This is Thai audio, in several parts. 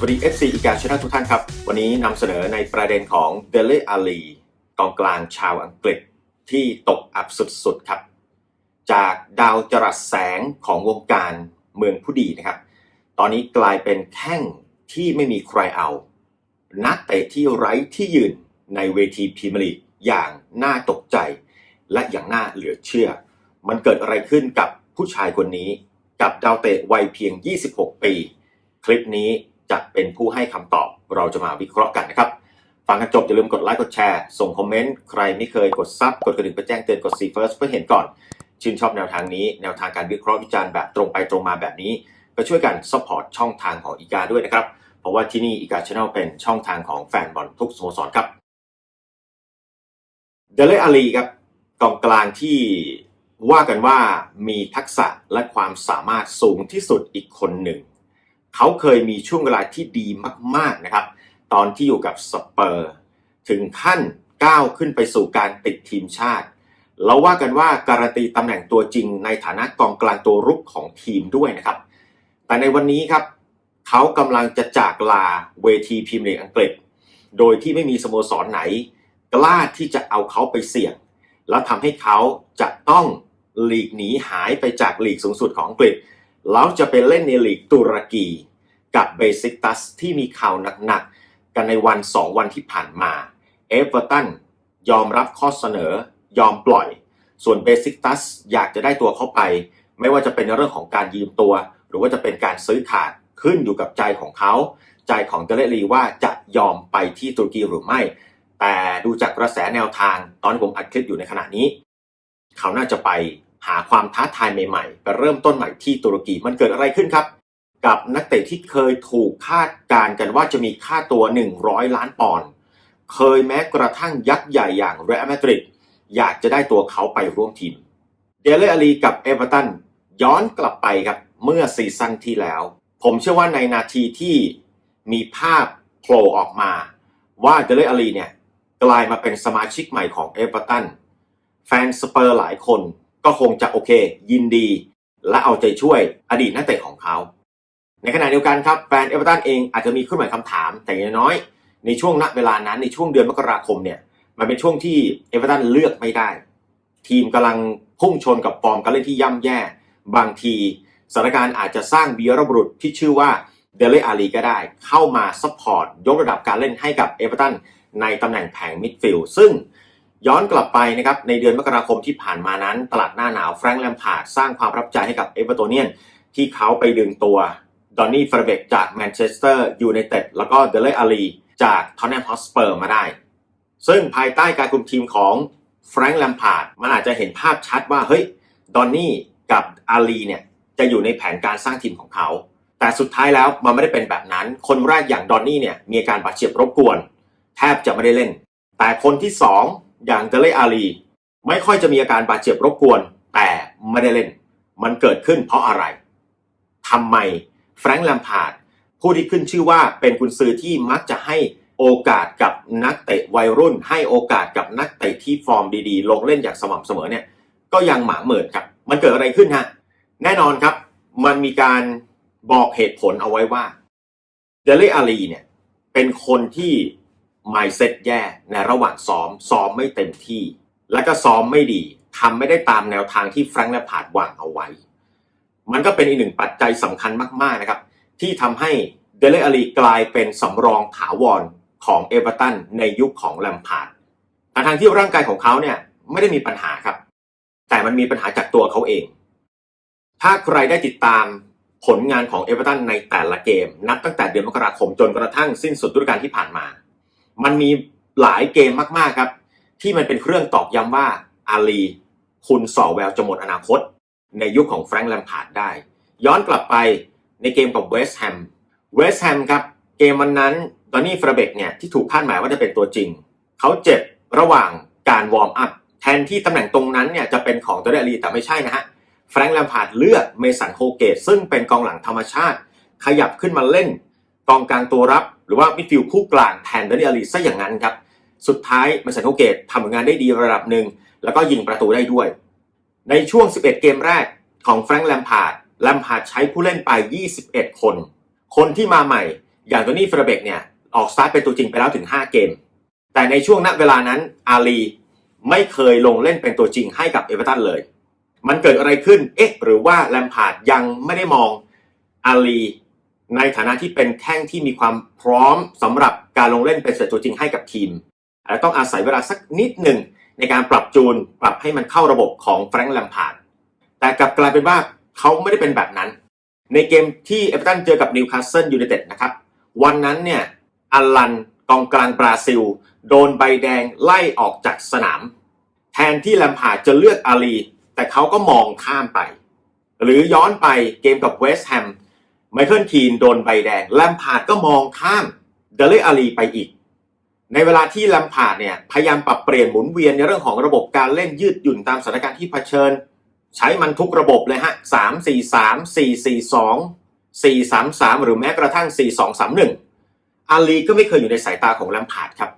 สวัสดี FC อีกาชนะทุกท่านครับ วันนี้นำเสนอในประเด็นของเดล e อาลีกองกลางชาวอังกฤษที่ตกอับสุดๆครับ จากดาวจรัสแสงของวงการเมืองผู้ดีนะครับ ตอนนี้กลายเป็นแข้งที่ไม่มีใครเอา นักเตะที่ไร้ที่ยืนในเวทีพรีเมียร์ลีกอย่างน่าตกใจ และอย่างน่าเหลือเชื่อ มันเกิดอะไรขึ้นกับผู้ชายคนนี้ กับดาวเตะวัยเพียง 26 ปี คลิปนี้ จะเป็นผู้ให้คำตอบ เราจะมาวิเคราะห์กันนะครับ ฟังกันจบอย่าลืมกดไลค์กดแชร์ส่งคอมเมนต์ใครไม่เคยกดซับกดกระดิ่งไปแจ้งเตือนกดซีเฟิร์สเพื่อเห็นก่อน ชื่นชอบแนวทางนี้แนวทางการวิเคราะห์วิจารณ์แบบตรงไปตรงมาแบบนี้ก็ช่วยกันซัพพอร์ตช่องทางของอีกาด้วยนะครับ เพราะว่าที่นี่อีกาช n แนลเป็นช่องทางของแฟนบอลทุกสโมสรครับเดล e อาลีครับกองกลางที่ว่ากันว่ามีทักษะและความสามารถสูงที่สุดอีกคนหนึ่ง เขาเคยมีช่วงเวลาที่ดีมาก ๆนะครับ ตอนที่อยู่กับสเปอร์ ถึงขั้นก้าวขึ้นไปสู่การติดทีมชาติ เราว่ากันว่าการันตีตำแหน่งตัวจริงในฐานะกองกลางตัวรุกของทีมด้วยนะครับ แต่ในวันนี้ครับ เขากำลังจะจากลาเวทีพรีเมียร์ลีกอังกฤษ โดยที่ไม่มีสโมสรไหน กล้าที่จะเอาเขาไปเสี่ยง แล้วทำให้เขาจะต้องหลีกหนีหายไปจากหลีกสูงสุดของอังกฤษแล้วจะไปเล่นในหลีกตุรกี กับเบซิกตัสที่มีข่าวหนักๆ กันในวัน 2 วันที่ผ่านมาเอเวอร์ตันยอมรับข้อเสนอยอมปล่อย ส่วนเบซิกตัสอยากจะได้ตัวเขาไป ไม่ว่าจะเป็นเรื่องของการยืมตัว หรือว่าจะเป็นการซื้อขาดขึ้นอยู่กับใจของเขา ใจของเดเลรีว่าจะยอมไปที่ตุรกีหรือไม่ แต่ดูจากกระแสแนวทางตอนที่ผมอัดคลิปอยู่ในขณะนี้ เขาน่าจะไปหาความท้าทายใหม่ๆไปเริ่มต้นใหม่ที่ตุรกีมันเกิดอะไรขึ้นครับ กับนักเตะที่เคยถูกคาดการณ์กันว่าจะมีค่าตัว 100 ล้านปอนด์เคยแม้กระทั่งยักษ์ใหญ่อย่างเรอัลมาดริดอยากจะได้ตัวเขาไปร่วมทีม เดล e อาลีกับเอเวอร์ตันย้อนกลับไปครับเมื่อซีซั่นที่แล้ว ผมเชื่อว่าในนาทีที่มีภาพโผล่ออกมา ว่าเดล e อาลีเนี่ยกลายมาเป็นสมาชิกใหม่ของเอเวอร์ตันแฟนสเปอร์หลายคนก็คงจะโอเค ยินดี และเอาใจช่วยอดีตนักเตะของเขา ในขณะเดียวกันครับแฟนเอเวอร์ตันเองอาจจะมีขึ้นหมายคำถามแต่อย่างน้อย ในช่วงณเวลานั้นในช่วงเดือนมกราคมเนี่ยมันเป็นช่วงที่เอเวอร์ตันเลือกไม่ได้ ทีมกำลังพุ่งชนกับฟอร์มการเล่นที่ย่ำแย่ บางทีสถานการณ์อาจจะสร้างบียรบุรุษที่ชื่อว่าเดเลอาลีก็ได้ เข้ามาซัพพอร์ตยกระดับการเล่นให้กับเอเวอร์ตันในตำแหน่งแผงมิดฟิลด์ซึ่งย้อนกลับไปนะครับในเดือนมกราคมที่ผ่านมานั้น ตลาดหน้าหนาวแฟรงค์แลมพาร์ดสร้างความรับใจให้กับเอเวอร์โตเนียนที่เขาไปดึงตัว ดอนนี่ฟรเบกจากแมนเชสเตอร์ยูไนเต็ดแล้วก็เดเลอาลีจากทอนแนมฮอสเปอร์มาได้ ซึ่งภายใต้การคุมทีมของแฟรงค์แลมพาร์ดมันอาจจะเห็นภาพชัดว่า เฮ้ย ดอนนี่กับอาลีเนี่ย จะอยู่ในแผนการสร้างทีมของเขา แต่สุดท้ายแล้วมันไม่ได้เป็นแบบนั้น คนแรกอย่างดอนนี่เนี่ย มีอาการบาดเจ็บรบกวน แทบจะไม่ได้เล่น แต่คนที่สองอย่างเดเลอาลี ไม่ค่อยจะมีอาการบาดเจ็บรบกวน แต่ไม่ได้เล่น มันเกิดขึ้นเพราะอะไรทำไม แฟรงค์แลมพาร์ดผู้ที่ขึ้นชื่อว่าเป็นกุนซือที่มักจะให้โอกาสกับนักเตะวัยรุ่น ให้โอกาสกับนักเตะที่ฟอร์มดีๆ ลงเล่นอย่างสม่ำเสมอเนี่ยก็ยังหมาเหมินครับ มันเกิดอะไรขึ้นฮะแน่นอนครับ มันมีการบอกเหตุผลเอาไว้ว่าเดเลอาลีเนี่ยเป็นคนที่ mindset แย่ในระหว่างซ้อมซ้อมไม่เต็มที่ แล้วก็ซ้อมไม่ดีทำไม่ได้ตามแนวทางที่แฟรงค์และพาดวางเอาไว้ มันก็เป็นอีกหนึ่งปัจจัยสำคัญมากๆนะครับ ที่ทำให้เดเลอาลีกลายเป็นสำรองถาวรของเอเวอร์ตันในยุคของแลมพาร์ดทางที่ร่างกายของเขาเนี่ยไม่ได้มีปัญหาครับ แต่มันมีปัญหาจากตัวเขาเอง ถ้าใครได้ติดตามผลงานของเอเวอร์ตันในแต่ละเกม นับตั้งแต่เดือนมกราคมจนกระทั่งสิ้นสุดฤดูกาลที่ผ่านมา มันมีหลายเกมมากๆครับ ที่มันเป็นเครื่องตอกย้ำว่าอาลี คุณส่อแววจะหมดอนาคต ในยุคของแฟรงค์แลมพาร์ดได้ ย้อนกลับไปในเกมกับเวสต์แฮมเวสต์แฮมครับ เกมวันนั้นดอนนี่ฟราเบกเนี่ยที่ถูกคาดหมายว่าจะเป็นตัวจริง เขาเจ็บระหว่างการวอร์มอัพ แทนที่ตำแหน่งตรงนั้นเนี่ยจะเป็นของตัวเดลีแต่ไม่ใช่นะฮะแฟรงค์แลมพาร์ดเลือกเมสันโฮเกตซึ่งเป็นกองหลังธรรมชาติ ขยับขึ้นมาเล่น กองกลางตัวรับ หรือว่ามิดฟิลด์คู่กลางแทนเดลีอาลีซะอย่างนั้นครับสุดท้ายเมสันโฮเกตทำผลงานได้ดีระดับหนึ่งแล้วก็ยิงประตูได้ด้วย ในช่วง 11 เกมแรกของแฟรงค์แลมพาร์ดแลมพาร์ดใช้ผู้เล่นไป 21 คน คนที่มาใหม่ อย่างโทนี่เฟรเบกเนี่ย ออกสตาร์ทเป็นตัวจริงไปแล้วถึง 5 เกม แต่ในช่วงณเวลานั้นอาลีไม่เคยลงเล่นเป็นตัวจริงให้กับเอเวอร์ตันเลย มันเกิดอะไรขึ้น เอ๊ะ หรือว่าแลมพาร์ดยังไม่ได้มองอาลีในฐานะที่เป็นแข้งที่มีความพร้อมสำหรับการลงเล่นเป็นเสือตัวจริงให้กับทีมอาจจะต้องอาศัยเวลาสักนิดหนึ่ง ในการปรับจูนปรับให้มันเข้าระบบของแฟรงค์แลมพาร์ดแต่กลับกลายเป็นว่าเขาไม่ได้เป็นแบบนั้น ในเกมที่เอเวอร์ตันเจอกับนิวคาสเซิลยูไนเต็ดนะครับ วันนั้นเนี่ยอัลลันกองกลางบราซิล โดนใบแดงไล่ออกจากสนาม แทนที่แลมพาร์ดจะเลือกอาลี แต่เขาก็มองข้ามไป หรือย้อนไปเกมกับเวสต์แฮมไมเคิลคีนโดนใบแดงแลมพาร์ดก็มองข้ามเดลเลอาลีไปอีก ในเวลาที่แลมพาดเนี่ยพยายามปรับเปลี่ยนหมุนเวียนในเรื่องของระบบการเล่นยืดหยุ่นตามสถานการณ์ที่เผชิญ ใช้มันทุกระบบเลยฮะสามสี่สามสี่สี่สองสี่สามสามหรือแม้กระทั่งสี่สองสามหนึ่งอาลีก็ไม่เคยอยู่ในสายตาของแลมพาดครับ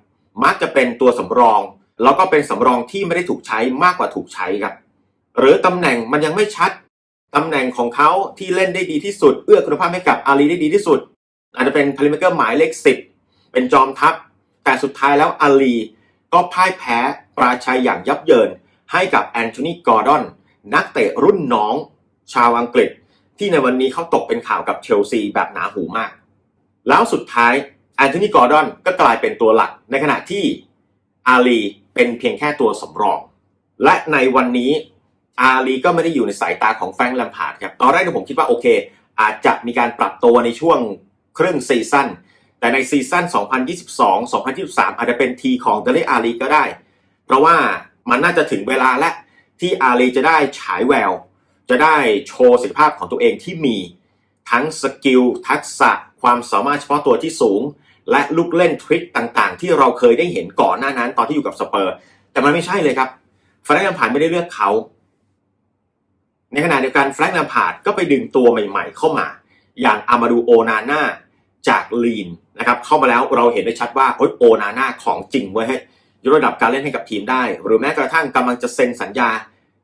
มักจะเป็นตัวสำรอง แล้วก็เป็นสำรองที่ไม่ได้ถูกใช้มากกว่าถูกใช้ครับ หรือตำแหน่งมันยังไม่ชัดตำแหน่งของเขาที่เล่นได้ดีที่สุด เอื้อคุณภาพให้กับอาลีได้ดีที่สุด อาจจะเป็นพลิเมเกอร์หมายเลขสิบเป็นจอมทัพ แต่สุดท้ายแล้วอาลีก็พ่ายแพ้ปราชัยอย่างยับเยิน ให้กับแอนโทนีกอร์ดอน นักเตะรุ่นน้องชาวอังกฤษ ที่ในวันนี้เขาตกเป็นข่าวกับเชลซีแบบหนาหูมาก แล้วสุดท้ายแอนโทนีกอร์ดอนก็กลายเป็นตัวหลัก ในขณะที่อาลีเป็นเพียงแค่ตัวสำรอง และในวันนี้อาลีก็ไม่ได้อยู่ในสายตาของแฟรงค์แลมพาร์ดครับตอนแรกนะผมคิดว่าโอเค อาจจะมีการปรับตัวในช่วงครึ่งซีซั่น แต่ในซีซั่น 2022-2023 อาจจะเป็นทีของเดลเลอาลีก็ได้ เพราะว่ามันน่าจะถึงเวลาและที่อาลีจะได้ฉายแวว จะได้โชว์ศักยภาพของตัวเองที่มี ทั้งสกิลทักษะความสามารถเฉพาะตัวที่สูง และลูกเล่นทริคต่างๆ ที่เราเคยได้เห็นก่อนหน้านั้นตอนที่อยู่กับสเปอร์ แต่มันไม่ใช่เลยครับแฟรงค์แลมพาร์ดไม่ได้เลือกเขา ในขณะเดียวกันแฟรงค์แลมพาร์ดก็ไปดึงตัวใหม่ ๆ เข้ามา อย่างอามาดูโอนาน่า จากลีนนะครับเข้ามาแล้วเราเห็นได้ชัดว่าโอ้ยโอนาน่าของจริงเว้ให้ยกระดับการเล่นให้กับทีมได้ หรือแม้กระทั่งกำลังจะเซ็นสัญญา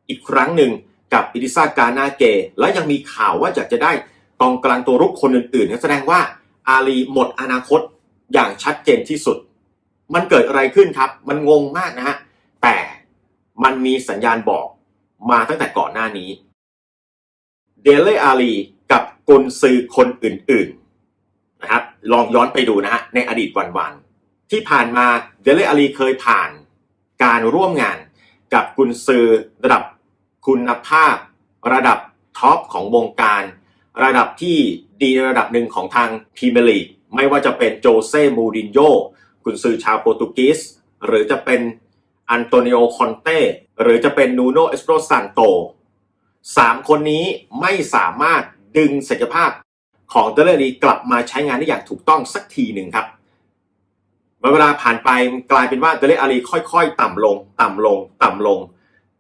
อีกครั้งหนึ่งกับอิติซากานาเก และยังมีข่าวว่าอยากจะได้กองกลางตัวรุกคนอื่นๆแสดงว่าอาลีหมดอนาคตอย่างชัดเจนที่สุด มันเกิดอะไรขึ้นครับ มันงงมากนะฮะแต่มันมีสัญญาณบอกมาตั้งแต่ก่อนหน้านี้ เดลเลอาลีกับกุนซือคนอื่นๆ นะครับลองย้อนไปดูนะฮะในอดีตวันๆที่ผ่านมาเดลเลอาลีเคยผ่านการร่วมงานกับกุนซือระดับคุณภาพ ระดับท็อปของวงการ ระดับที่ดีระดับหนึ่งของทางพรีเมียร์ลีกไม่ว่าจะเป็นโจเซ่มูรินโญ่กุนซือชาวโปรตุเกสหรือจะเป็นอันโตนิโอคอนเต้หรือจะเป็นนูโนเอสโปรซันโตสามคนนี้ไม่สามารถดึงศักยภาพ ของเดลเลอรีกลับมาใช้งานได้อย่างถูกต้องสักทีหนึ่งครับเวลาผ่านไปกลายเป็นว่าเดลเลอารีค่อยๆ ต่ำลง ต่ำลง ต่ำลง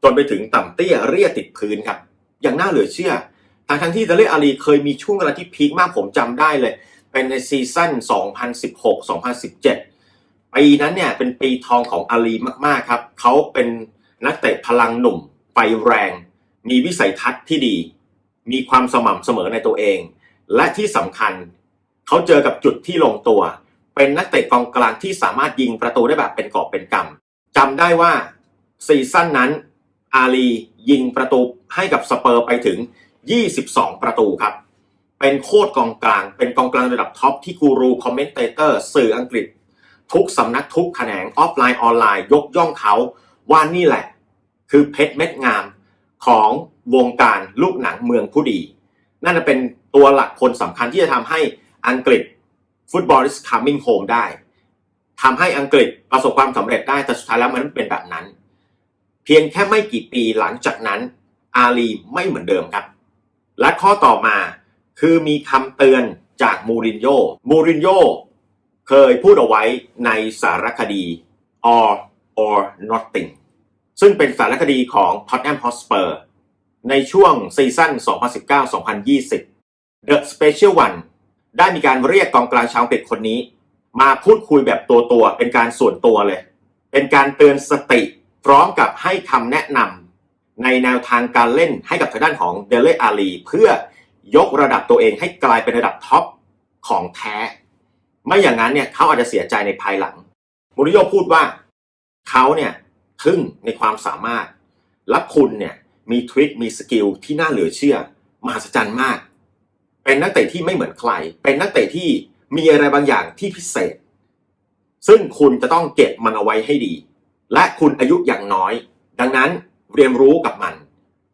จนไปถึงต่ำเตี้ยเรียติดพื้นครับ อย่างน่าเหลือเชื่อทางทั้งที่เดลเลอารีเคยมีช่วงเวลาที่พีคมากผมจำได้เลย เป็นในซีซั่น 2016-2017 ปีนั้นเนี่ยเป็นปีทองของอาลีมากๆครับ เขาเป็นนักเตะพลังหนุ่มไฟแรง มีวิสัยทัศน์ที่ดี มีความสม่ำเสมอในตัวเอง และที่สำคัญเขาเจอกับจุดที่ลงตัว เป็นนักเตะกองกลางที่สามารถยิงประตูได้แบบเป็นกอบเป็นกำจำได้ว่าซีซั่นนั้นอาลียิงประตูให้กับสเปอร์ไปถึง 22 ประตูครับ เป็นโคตรกองกลาง เป็นกองกลางระดับท็อปที่กูรูคอมเมนเตเตอร์สื่ออังกฤษ ทุกสำนักทุกแขนงออฟไลน์ออนไลน์ ยกย่องเขาว่านี่แหละ คือเพชรเม็ดงามของวงการลูกหนังเมืองผู้ดี นั่นเป็น ตัวหลักคนสำคัญที่จะทำให้อังกฤษฟุตบอล is coming home ได้ทำให้อังกฤษประสบความสำเร็จได้แต่สุดท้ายแล้วมันเป็นแบบนั้น เพียงแค่ไม่กี่ปีหลังจากนั้น อาลีไม่เหมือนเดิมครับ และข้อต่อมาคือมีคำเตือนจากมูรินโญ่มูรินโญ่เคยพูดเอาไว้ในสารคดี All or Nothing ซึ่งเป็นสารคดีของ Tottenham Hotspur ในช่วงซีซั่น 2019-2020 The Special One ได้มีการเรียกกองกลางชาวอังกฤษคนนี้ มาพูดคุยแบบตัวตัวเป็นการส่วนตัวเลย เป็นการเตือนสติพร้อมกับให้คำแนะนำในแนวทางการเล่นให้กับทางด้านของเดลเลอาลีเพื่อยกระดับตัวเองให้กลายเป็นระดับท็อปของแท้ ไม่อย่างนั้นเนี่ยเขาอาจจะเสียใจในภายหลังมูริโญ่พูดว่าเขาเนี่ยทึ่งในความสามารถและคุณเนี่ยมีทริคมีสกิลที่น่าเหลือเชื่อมหัศจรรย์มาก เป็นนักเตะที่ไม่เหมือนใคร เป็นนักเตะที่มีอะไรบางอย่างที่พิเศษ ซึ่งคุณจะต้องเก็บมันเอาไว้ให้ดี และคุณอายุอย่างน้อย ดังนั้นเรียนรู้กับมัน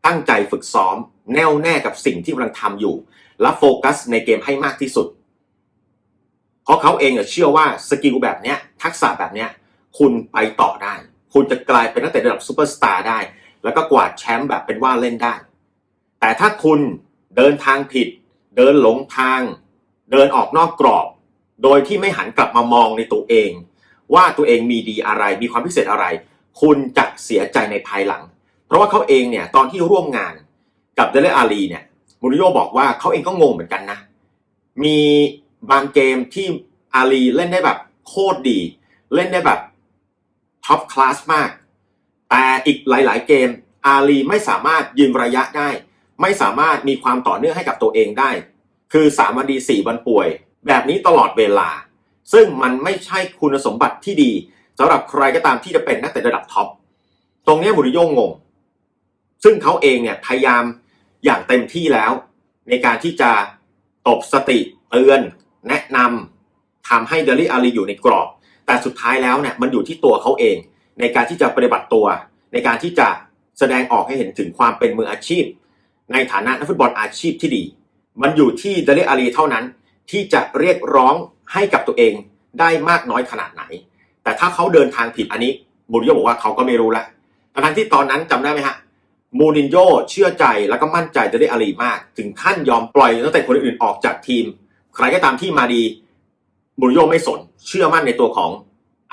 ตั้งใจฝึกซ้อม แน่วแน่กับสิ่งที่กำลังทำอยู่ และโฟกัสในเกมให้มากที่สุด เพราะเขาเองเชื่อว่าสกิลแบบนี้ทักษะแบบนี้คุณไปต่อได้ คุณจะกลายเป็นนักเตะระดับซูเปอร์สตาร์ได้ แล้วก็กวาดแชมป์แบบเป็นว่าเล่นได้ แต่ถ้าคุณเดินทางผิด เดินหลงทาง เดินออกนอกกรอบ โดยที่ไม่หันกลับมามองในตัวเอง ว่าตัวเองมีดีอะไร มีความพิเศษอะไร คุณจะเสียใจในภายหลัง เพราะว่าเขาเองเนี่ยตอนที่ร่วมงานกับเดลอาลีเนี่ยมูรินโญ่บอกว่าเขาเองก็งงเหมือนกันนะ มีบางเกมที่อาลีเล่นได้แบบโคตรดี เล่นได้แบบท็อปคลาสมาก แต่อีกหลาย ๆ เกมอาลีไม่สามารถยืนระยะได้ ไม่สามารถมีความต่อเนื่องให้กับตัวเองได้ คือสามวันดีสี่วันป่วย แบบนี้ตลอดเวลา ซึ่งมันไม่ใช่คุณสมบัติที่ดีสำหรับใครก็ตามที่จะเป็นนักเตะระดับท็อปตรงนี้มูริโญ่งง ซึ่งเขาเองเนี่ยพยายามอย่างเต็มที่แล้ว ในการที่จะตบสติเตือน แนะนำทำให้เดลิอาลีอยู่ในกรอบ แต่สุดท้ายแล้วเนี่ยมันอยู่ที่ตัวเขาเอง ในการที่จะปฏิบัติตัว ในการที่จะแสดงออกให้เห็นถึงความเป็นมืออาชีพ ในฐานะนักฟุตบอลอาชีพที่ดี มันอยู่ที่เดลิอาลีเท่านั้นที่จะเรียกร้องให้กับตัวเองได้มากน้อยขนาดไหน แต่ถ้าเขาเดินทางผิดอันนี้มูรินโญ่บอกว่าเขาก็ไม่รู้ละทั้งที่ตอนนั้นจำได้ไหมฮะมูรินโญ่เชื่อใจแล้วก็มั่นใจเดลิอาลีมาก ถึงขั้นยอมปล่อยตั้งแต่คนอื่นออกจากทีม ใครก็ตามที่มาดีมูรินโญ่ไม่สน เชื่อมั่นในตัวของ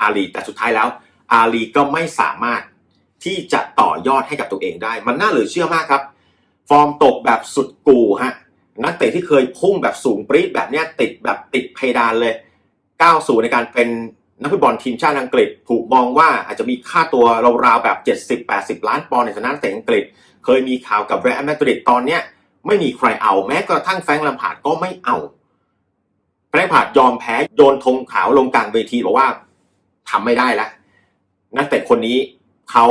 อาลีแต่สุดท้ายแล้ว อาลีก็ไม่สามารถที่จะต่อยอดให้กับตัวเองได้ มันน่าเหลือเชื่อมากครับ ฟอร์มตกแบบสุดกูฮะนักเตะที่เคยพุ่งแบบสูงปรี๊ดแบบเนี้ยติดแบบติดเพดานเลยก้าวสู่ในการเป็นนักฟุตบอลทีมชาติอังกฤษ ถูกมองว่าอาจจะมีค่าตัวราวๆแบบ 70-80 ล้านปอนด์ในฐานะนักเตะอังกฤษ เคยมีข่าวกับเรอัลมาดริดตอนเนี้ยไม่มีใครเอาแม้กระทั่งแฟรงค์ลัมพาร์ดก็ไม่เอาแฟรงค์ลัมพาร์ดยอมแพ้โยนธงขาวลงกลางเวทีบอกว่าทำไม่ได้แล้วนักเตะคนนี้เขา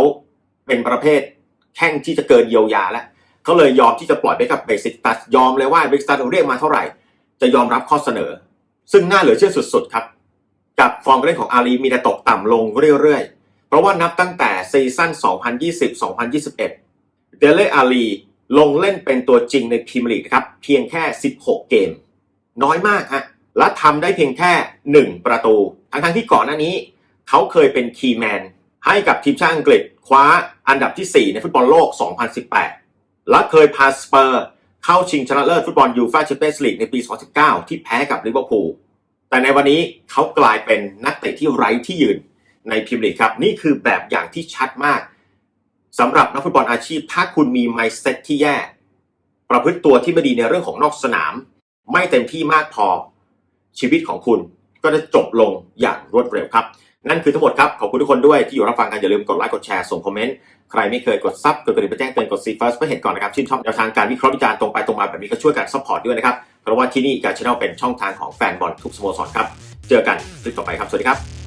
เป็นประเภทแข้งที่จะเกินเยียวยาแล้ว เขาเลยยอมที่จะปล่อยไปกับเบสิกตัสยอมเลยว่าเบสิกตัสเรียกมาเท่าไหร่ จะยอมรับข้อเสนอ ซึ่งน่าเหลือเชื่อสุดๆครับ กับฟอร์มเล่นของอาลีมีแต่ตกต่ำลงเรื่อยๆ เพราะว่านับตั้งแต่ซีซั่น 2020-2021 เดเลอาลีลงเล่นเป็นตัวจริงในพรีเมียร์ลีกครับเพียงแค่ 16 เกม น้อยมากฮะและทำได้เพียงแค่ 1 ประตู ทั้งๆที่ก่อนหน้านี้ เขาเคยเป็นคีย์แมนให้กับทีมชาติอังกฤษคว้าอันดับที่ 4 ในฟุตบอลโลก 2018 และเคยพาสเปอร์ เข้าชิงชนะเลิศฟุตบอลยูฟ่าแชมเปี้ยนส์ลีกในปี 2019 ที่แพ้กับลิเวอร์พูลแต่ในวันนี้เขากลายเป็นนักเตะที่ไร้ที่ยืนในพรีเมียร์ลีกครับ นี่คือแบบอย่างที่ชัดมากสำหรับนักฟุตบอลอาชีพ ถ้าคุณมี mindset ที่แย่ ประพฤติตัวที่ไม่ดีในเรื่องของนอกสนาม ไม่เต็มที่มากพอชีวิตของคุณก็จะจบลงอย่างรวดเร็วครับ นั่นคือทั้งหมดครับ ขอบคุณทุกคนด้วยที่อยู่รับฟังกันอย่าลืมกดไลค์กดแชร์ส่งคอมเมนต์ใครไม่เคยกดซับกดกระดิ่งไปแจ้งเตือนกดซีเฟิร์สเพื่อเห็นก่อนนะครับชื่นชอบแนวทางการวิเคราะห์วิจารณ์ตรงไปตรงมาแบบนี้ก็ช่วยกันซัพพอร์ตด้วยนะครับเพราะว่าที่นี่การชแนลเป็นช่องทางของแฟนบอลทุกสโมสรครับเจอกันคลิปต่อไปครับสวัสดีครับ